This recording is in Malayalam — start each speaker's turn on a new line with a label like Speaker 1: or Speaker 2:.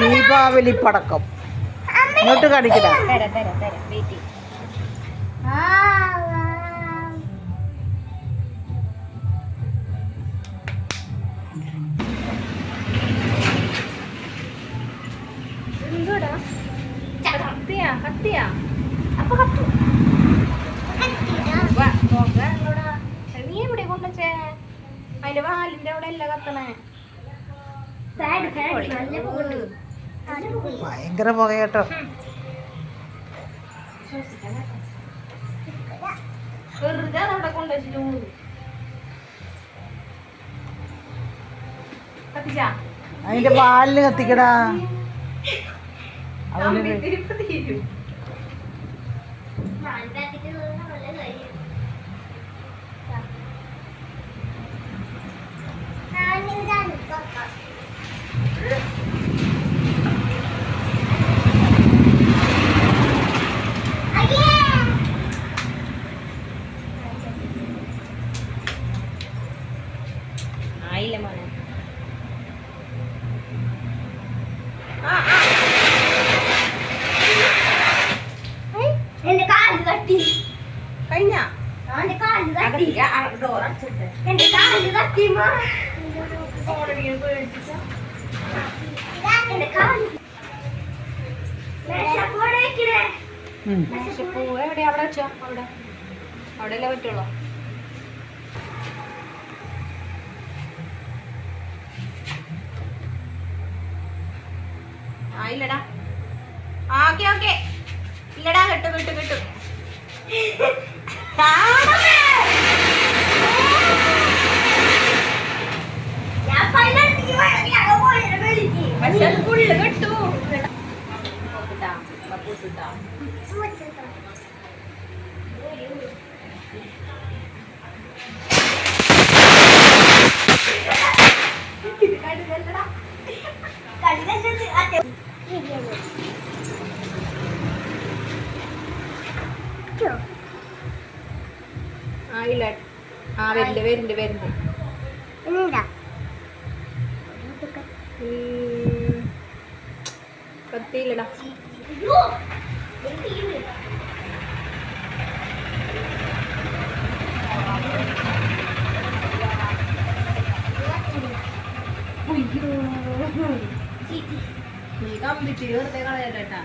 Speaker 1: ദീപാവലി പടക്കം. ഇങ്ങോട്ട് കാണിക്കട.
Speaker 2: തരാം തരാം തരാം വെയിറ്റ് എന്തുടാ? കത്തിയാ കത്തിയാ. അപ്പൊ കത്തു. വാ, പോക അങ്ങോട്ടാ. നീ എവിടെ കൊണ്ടുവച്ചേ അതിന്റെ വാലിന്റെ അവിടെ അല്ല കത്തണേ.
Speaker 1: ഭയങ്കര പുക കേട്ടോ.
Speaker 2: വെറുതെ കൊണ്ടുവച്ചിട്ട്
Speaker 1: അതിന്റെ പാലിന് കത്തിക്കടാ. അവന്
Speaker 2: ആയില്ല മോനെ
Speaker 3: എന്റെ കാൽ തട്ടി.
Speaker 2: കഴിഞ്ഞ?
Speaker 3: അവന്റെ കാൽ തട്ടി.
Speaker 2: ഡോർ അടച്ചിട്ട്.
Speaker 3: എന്റെ കാൽ തട്ടി മാ.
Speaker 2: ഫോണടിക്കാൻ പേടിപ്പിച്ച?
Speaker 3: എന്റെ കാൽ മേശപ്പോടെ വെക്കണേ
Speaker 1: ഉം.
Speaker 2: പൂ. എവിടെ? അവിടെ വെച്ചോ. അവിടെ. അവിടെ അല്ലേ പറ്റുള്ളൂ. ആ ഇല്ലടാ ആ ഓക്കെ ഓക്കെ ഇല്ലടാ കിട്ടും കിട്ടും കിട്ടും
Speaker 3: ഞാൻ പൈലെടുത്തേക്ക് പോയി ഞാൻ പോയി വിളിക്ക്
Speaker 2: പക്ഷെ അത് ഫുള്ള് കിട്ടു നോക്കിട്ടാ പപ്പൂസിട്ടാ ആ ഇല്ല. ആ വരില്ല
Speaker 3: എന്താ?
Speaker 2: ഉം. കത്തിയില്ലടാ നീ കമ്പിച്ചിരി വെറുതെ കളയല്ലേട്ടാ